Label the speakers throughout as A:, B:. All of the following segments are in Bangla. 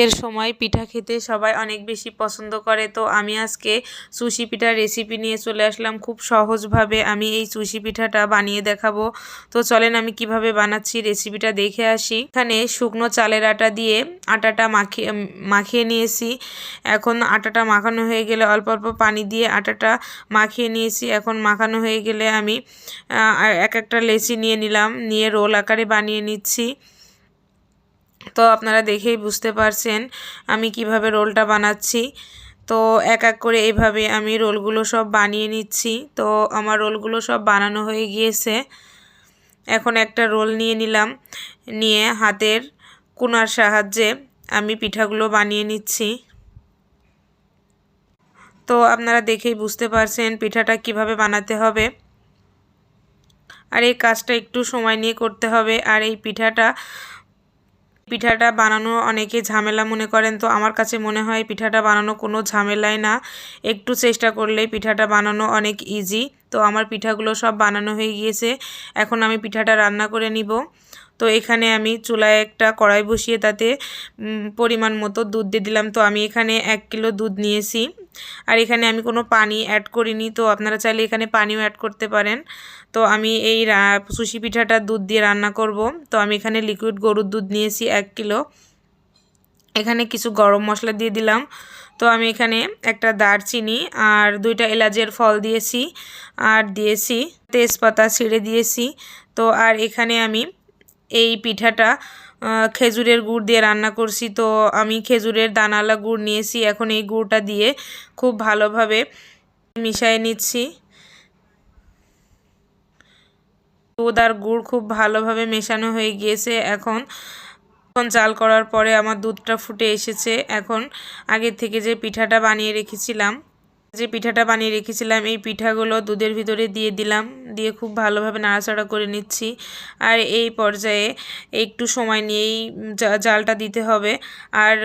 A: এর সময় পিঠা খেতে সবাই অনেক বেশি পছন্দ করে। তো আমি আজকে সুশি পিঠার রেসিপি নিয়ে চলে আসলাম খুব সহজভাবে। আমি এই সুশি পিঠাটা বানিয়ে দেখাবো। তো চলেন আমি কীভাবে বানাচ্ছি রেসিপিটা দেখে আসি। এখানে শুকনো চালের আটা দিয়ে আটাটা মাখিয়ে মাখিয়ে নিয়েছি। এখন আটাটা মাখানো হয়ে গেলে অল্প অল্প পানি দিয়ে আটাটা মাখিয়ে নিয়েছি। এখন মাখানো হয়ে গেলে আমি এক একটা লেচি নিয়ে নিলাম। নিয়ে রোল আকারে বানিয়ে নিচ্ছি। তো আপনারা দেখেই বুঝতে পারছেন আমি কীভাবে রোলটা বানাচ্ছি। তো এক এক করে এইভাবে আমি রোলগুলো সব বানিয়ে নিচ্ছি। তো আমার রোলগুলো সব বানানো হয়ে গিয়েছে। এখন একটা রোল নিয়ে নিলাম। নিয়ে হাতের কোনার সাহায্যে আমি পিঠাগুলো বানিয়ে নিচ্ছি। তো আপনারা দেখেই বুঝতে পারছেন পিঠাটা কীভাবে বানাতে হবে। আর এই কাজটা একটু সময় নিয়ে করতে হবে। আর এই পিঠাটা পিঠাটা বানানো অনেকে ঝামেলা মনে করেন, তো আমার কাছে মনে হয় পিঠাটা বানানো কোনো ঝামেলাই না। একটু চেষ্টা করলেই পিঠাটা বানানো অনেক ইজি তো আমার পিঠাগুলো সব বানানো হয়ে গিয়েছে। এখন আমি পিঠাটা রান্না করে নিব। তো এখানে আমি চুলায় একটা কড়াই বসিয়ে তাতে পরিমাণ মতো দুধ দিয়ে দিলাম। তো আমি এখানে এক কিলো দুধ নিয়েছি। আর এখানে আমি কোনো পানি অ্যাড করিনি। তো আপনারা চাইলে এখানে পানিও অ্যাড করতে পারেন। তো আমি এই সুশি পিঠাটা দুধ দিয়ে রান্না করব। তো আমি এখানে লিকুইড গরুর দুধ নিয়েছি এক কিলো। এখানে কিছু গরম মশলা দিয়ে দিলাম। তো আমি এখানে একটা দারচিনি আর দুইটা এলাচের ফল দিয়েছি আর দিয়েছি, তেজপাতা ছিঁড়ে দিয়েছি। তো আর এখানে আমি এই পিঠাটা খেজুরের গুড় দিয়ে রান্না করছি। তো আমি খেজুরের দানালা গুড় নিয়েছি, এখন এই গুড়টা দিয়ে খুব ভালোভাবে মিশিয়ে নিচ্ছি। দুধ আর গুড় খুব ভালোভাবে মেশানো হয়ে গিয়েছে। এখন এখন জাল করার পরে আমার দুধটা ফুটে এসেছে। এখন আগে থেকে যে পিঠাটা বানিয়ে রেখেছিলাম, যে পিঠাটা বানিয়ে রেখেছিলাম, এই পিঠাগুলো দুধের ভিতরে দিয়ে দিলাম। দিয়ে খুব ভালোভাবে নাড়াচাড়া করে নিচ্ছি। আর এই পর্যায়ে একটু সময় নিয়েই জালটা দিতে হবে। আর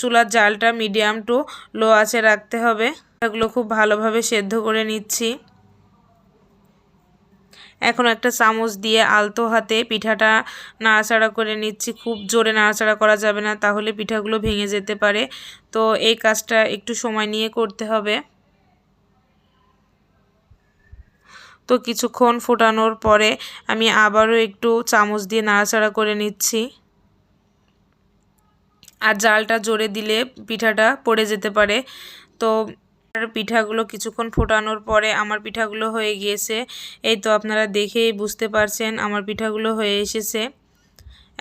A: চুলার জালটা মিডিয়াম টু লো আছে রাখতে হবে। এগুলো খুব ভালোভাবে সেদ্ধ করে নিচ্ছি। এখন একটা চামচ দিয়ে আলতো হাতে পিঠাটা নাড়াচাড়া করে নিচ্ছি। খুব জোরে নাড়াচাড়া করা যাবে না, তাহলে পিঠাগুলো ভেঙে যেতে পারে। তো এই কাজটা একটু সময় নিয়ে করতে হবে। তো কিছুক্ষণ ফোটানোর পরে আমি আবারও একটু চামচ দিয়ে নাড়াচাড়া করে নিচ্ছি। আর জালটা জোরে দিলে পিঠাটা পড়ে যেতে পারে। তো পিঠাগুলো কিছুক্ষণ ফোটানোর পরে আমার পিঠাগুলো হয়ে গিয়েছে। এই তো আপনারা দেখেই বুঝতে পারছেন আমার পিঠাগুলো হয়ে এসেছে।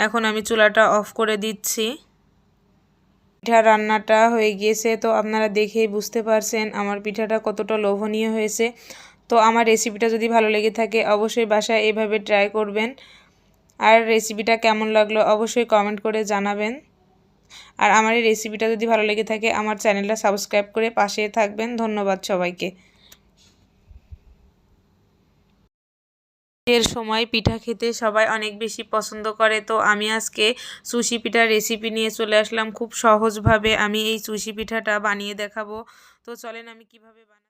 A: এখন আমি চুলাটা অফ করে দিচ্ছি। পিঠা রান্নাটা হয়ে গিয়েছে, তো আপনারা দেখেই বুঝতে পারছেন আমার পিঠাটা কতটা লোভনীয় হয়েছে। তো আমার রেসিপিটা যদি ভালো লেগে থাকে, অবশ্যই বাসায় এভাবে ট্রাই করবেন। আর রেসিপিটা কেমন লাগল, অবশ্যই কমেন্ট করে জানাবেন। আর আমার এই রেসিপিটা যদি ভালো লেগে থাকে, আমার চ্যানেলটা সাবস্ক্রাইব করে পাশে থাকবেন। ধন্যবাদ সবাইকে। এর সময় পিঠা খেতে সবাই অনেক বেশি পছন্দ করে, তো আমি আজকে সুশি পিঠার রেসিপি নিয়ে চলে আসলাম। খুব সহজভাবে আমি এই সুশি পিঠাটা বানিয়ে দেখাবো। তো চলেন আমি কীভাবে বানাই।